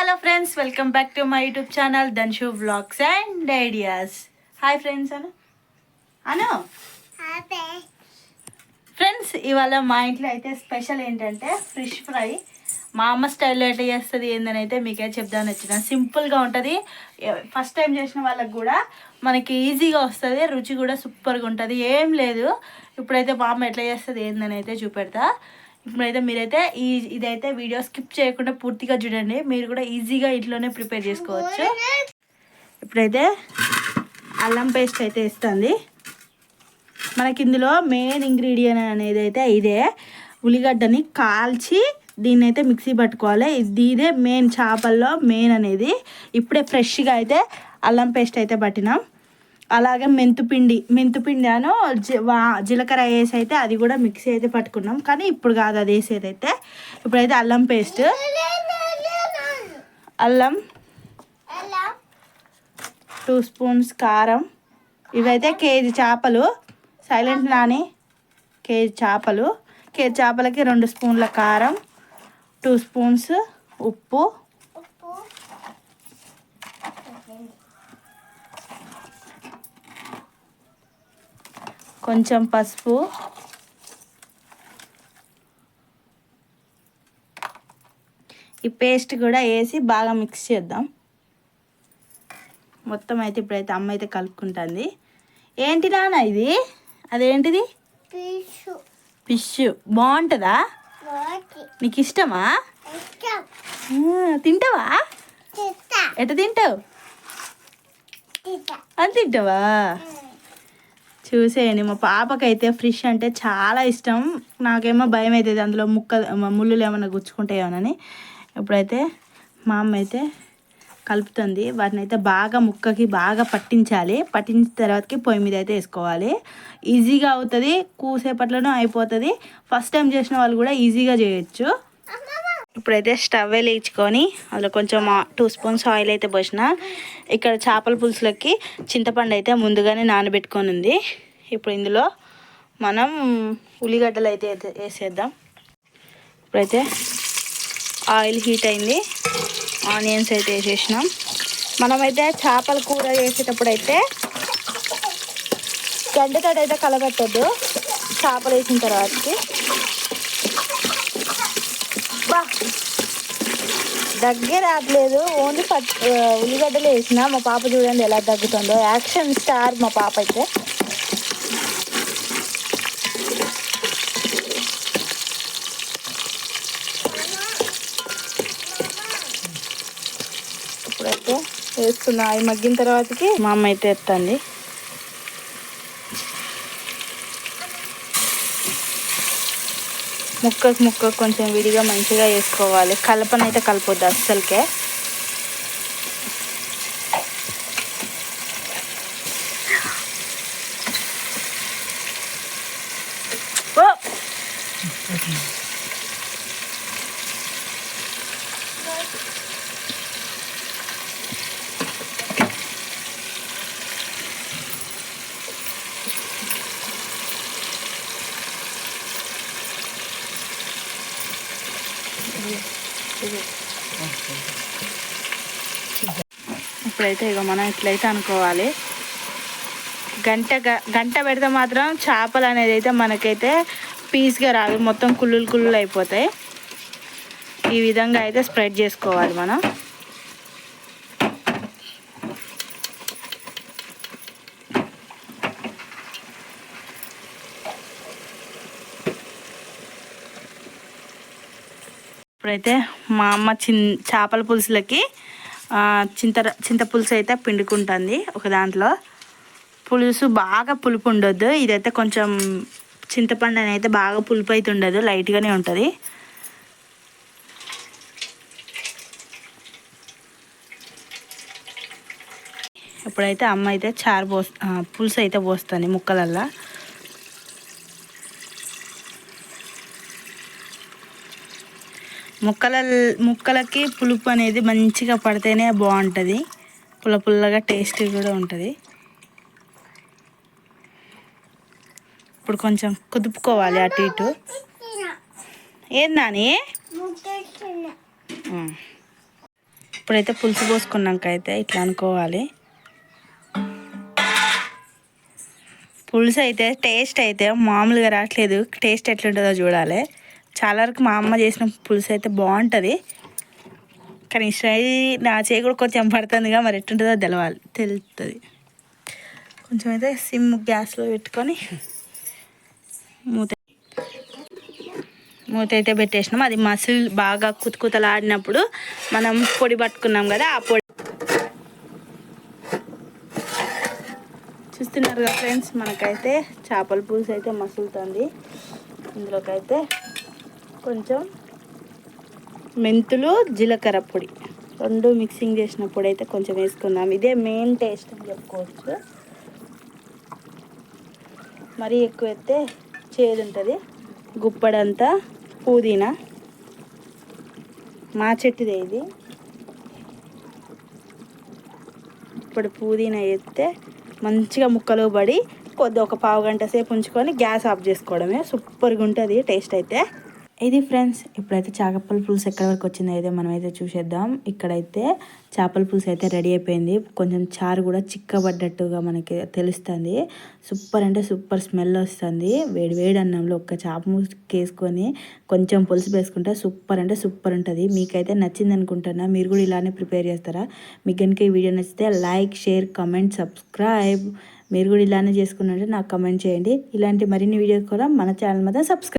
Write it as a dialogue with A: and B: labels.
A: Hello friends welcome back to my YouTube channel Danshu vlogs and ideas. Hi friends Anu. Anu. Friends ఇవాళ మా ఇంట్లో అయితే special ఏంటంటే fish fry. మా అమ్మ స్టైల్లో ఎట్లా చేస్తుంది ఏందని అయితే మీకే చెప్దామని వచ్చిన. సింపుల్గా ఉంటుంది. ఫస్ట్ టైం చేసిన వాళ్ళకి కూడా మనకి ఈజీగా వస్తుంది రుచి కూడా సూపర్గా ఉంటుంది. ఏం లేదు. ఇప్పుడైతే మా అమ్మ ఎట్లా చేస్తుంది ఏందని అయితే చూపెడతా. ఇప్పుడైతే మీరైతే ఈ ఇదైతే వీడియో స్కిప్ చేయకుండా పూర్తిగా చూడండి. మీరు కూడా ఈజీగా ఇంట్లోనే ప్రిపేర్ చేసుకోవచ్చు. ఇప్పుడైతే అల్లం పేస్ట్ అయితే ఇస్తుంది మనకి ఇందులో మెయిన్ ఇంగ్రీడియంట్ అనేది అయితే ఇదే. ఉల్లిగడ్డని కాల్చి దీన్ని అయితే మిక్సీ పట్టుకోవాలి. ఇది ఇదే మెయిన్ చేపల్లో మెయిన్ అనేది. ఇప్పుడే ఫ్రెష్గా అయితే అల్లం పేస్ట్ అయితే పట్టినాం. అలాగే మెంతుపిండి మెంతుపిండి అను జి వా- జీలకర్ర వేసి అయితే అది కూడా మిక్సీ అయితే పట్టుకున్నాం. కానీ ఇప్పుడు కాదు అది వేసేది అయితే ఇప్పుడైతే అల్లం పేస్ట్. అల్లం టూ స్పూన్స్ కారం. ఇవైతే కేజీ చేపలు. సైలెంట్ నాని. కేజీ చేపలు. కేజీ చేపలకి రెండు స్పూన్ల కారం. టూ స్పూన్స్ ఉప్పు. కొంచెం పసుపు. ఈ పేస్ట్ కూడా వేసి బాగా మిక్స్ చేద్దాం. మొత్తం అయితే ఇప్పుడైతే అమ్మ అయితే కలుపుకుంటుంది. ఏంటి నాన్న ఇది? అదేంటిది? ఫిష్ బాగుంటుందా? నీకు ఇష్టమా? తింటావా? ఎట్ట తింటావు? అది తింటావా? చూసేయండి మా పాపకైతే ఫిష్ అంటే చాలా ఇష్టం. నాకేమో భయం అవుతుంది అందులో ముక్క ముళ్ళులు ఏమైనా గుచ్చుకుంటాయోనని ఇప్పుడైతే మా అమ్మ అయితే కలుపుతుంది. వాటిని అయితే బాగా ముక్కకి బాగా పట్టించాలి. పట్టించిన తర్వాతకి పొయ్యి మీద అయితే వేసుకోవాలి. ఈజీగా అవుతుంది కూసేపట్లోనూ అయిపోతుంది. ఫస్ట్ టైం చేసిన వాళ్ళు కూడా ఈజీగా చేయొచ్చు. ఇప్పుడైతే స్టవ్ లేచుకొని అందులో కొంచెం టూ స్పూన్స్ ఆయిల్ అయితే పోసిన. ఇక్కడ చేపల పులుసులకి చింతపండు అయితే ముందుగానే నానబెట్టుకొని ఉంది. ఇప్పుడు ఇందులో మనం ఉల్లిగడ్డలు అయితే వేసేద్దాం. ఇప్పుడైతే ఆయిల్ హీట్ అయింది. ఆనియన్స్ అయితే వేసేసినాం. మనమైతే చేపల కూర వేసేటప్పుడు అయితే గంటతో అయితే కలబెట్టద్దు చేపలు వేసిన తర్వాతకి. దగ్గర రావట్లేదు. ఓన్లీ పట్ ఉల్లిగడ్డలు వేసిన మా పాప చూడండి ఎలా తగ్గుతుందో యాక్షన్ స్టార్ మా పాప అయితే. ఇప్పుడైతే వేస్తున్నా. అవి మగ్గిన తర్వాతకి మా అమ్మ అయితే ఎత్తండి ముక్కకు ముక్క కొంచెం విడిగా మంచిగా వేసుకోవాలి. కలపనైతే కలపొద్దు అస్సలకే. ఇప్పుడైతే ఇక మనం ఇట్లయితే అనుకోవాలి. గంట గ- గంట పెడితే మాత్రం చేపలు అనేది అయితే మనకైతే పీస్గా రాదు. మొత్తం కుళ్ళులు కుళ్ళులు అయిపోతాయి. ఈ విధంగా అయితే స్ప్రెడ్ చేసుకోవాలి మనం. ఇప్పుడైతే మా అమ్మ చిన్ చేపల పులుసులకి చింత చింత పులుసు అయితే పిండుకుంటుంది ఒక దాంట్లో. పులుసు బాగా పులుపు ఉండొద్దు ఇదైతే కొంచెం చింతపండు అయితే బాగా పులుపు అయితే ఉండదు లైట్గానే ఉంటుంది. ఇప్పుడైతే అమ్మ అయితే చారు పోస్ పులుసు అయితే పోస్తుంది ముక్కలల్లా. ముక్కల ముక్కలకి పులుపు అనేది మంచిగా పడితేనే బాగుంటుంది. పుల్ల పుల్లగా టేస్ట్ కూడా ఉంటుంది. ఇప్పుడు కొంచెం కుదుపుకోవాలి అటు ఇటు. ఏం నాని. ఇప్పుడైతే పులుసు పోసుకున్నాక అయితే ఇట్లా అనుకోవాలి. పులుసు అయితే టేస్ట్ అయితే మామూలుగా రావట్లేదు. టేస్ట్ ఎట్లుంటుందో చూడాలి. చాలా వరకు మా అమ్మ చేసిన పులుసు అయితే బాగుంటుంది. కానీ ఇష్టమై నా చేయి కూడా కొంచెం పడుతుందిగా మరి ఎట్టుంటుందో తెలవాలి తెలుస్తుంది కొంచెం అయితే సిమ్ గ్యాస్లో పెట్టుకొని మూత మూత అయితే పెట్టేసినాం. అది మసిల్ బాగా కుతకుతలాడినప్పుడు మనం పొడి పట్టుకున్నాం కదా ఆ పొడి చూస్తున్నారు కదా ఫ్రెండ్స్ మనకైతే చేపల పులుసు అయితే మసులుతుంది. ఇందులోకైతే కొంచెం మెంతులు జీలకర్ర పొడి. రెండు మిక్సింగ్ చేసిన పొడి అయితే కొంచెం వేసుకుందాం. ఇదే మెయిన్ టేస్ట్ అని చెప్పుకోవచ్చు. మరీ ఎక్కువ అయితే చేదు ఉంటుంది గుప్పడంతా పుదీనా. మా చెట్టుదే ఇది. ఇప్పుడు పుదీనా వేస్తే మంచిగా ముక్కలు పడి కొద్ది ఒక పావు గంట సేపు ఉంచుకొని గ్యాస్ ఆఫ్ చేసుకోవడమే. సూపర్గా ఉంటుంది టేస్ట్ అయితే. ఇది ఫ్రెండ్స్ ఇప్పుడైతే చేపల పులుసు ఎక్కడి వరకు వచ్చిందో అయితే మనం అయితే చూసేద్దాం. ఇక్కడైతే చేపల పులుసు అయితే రెడీ అయిపోయింది. కొంచెం చారు కూడా చిక్కబడ్డట్టుగా మనకి తెలుస్తుంది. సూపర్ అంటే సూపర్ స్మెల్ వస్తుంది. వేడి వేడి అన్నంలో ఒక్క చేప వేసుకొని కొంచెం పులుసు వేసుకుంటే సూపర్ అంటే సూపర్ ఉంటుంది. మీకైతే నచ్చింది అనుకుంటున్నా. మీరు కూడా ఇలానే ప్రిపేర్ చేస్తారా? మీకు కనుక ఈ వీడియో నచ్చితే లైక్ షేర్ కమెంట్ సబ్స్క్రైబ్. మీరు కూడా ఇలానే చేసుకున్నట్టు నాకు కమెంట్ చేయండి. ఇలాంటి మరిన్ని వీడియోస్ కూడా మన ఛానల్ మీద సబ్స్క్రైబ్